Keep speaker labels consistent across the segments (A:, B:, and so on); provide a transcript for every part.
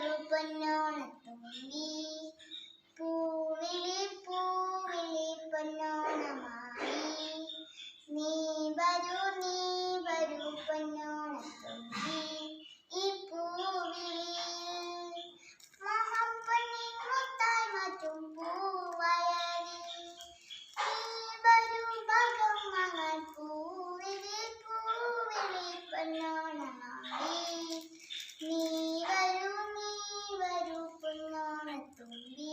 A: പാലു പൊന്നോണത്തുമ്പി പൂവിളി പൂവിളി പൊന്നോണമായി നീ വരൂ നീ വരൂ പൊന്നോണത്തുമ്പി ഈ പൂവിളി മഹം പൊന്നി മുത്തായി മാറ്റും പൂവയലി നീ വരൂ ഭഗം മകൻ പൂവിളി പൂവിളി പൊന്നോ 独立。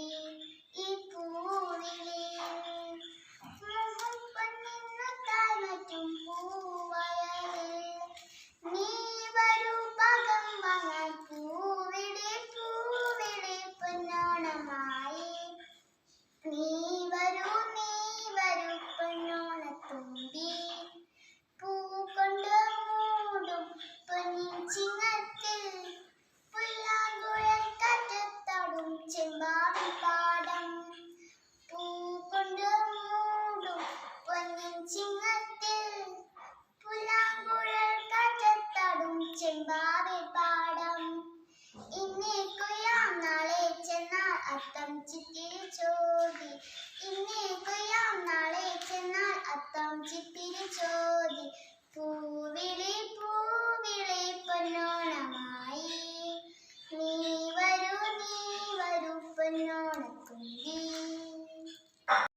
A: അത്തം ചിത്തിരി ചോദി. ഇന്നേ കൊയ്യാം നാളെ ചെന്നാൽ അത്തം ചിത്തിരി ചോദി. പൂവിളി പൂവിളി പൊന്നോണമായി. നീ വരൂ നീ വരൂ പൊന്നോണക്കുമ്പി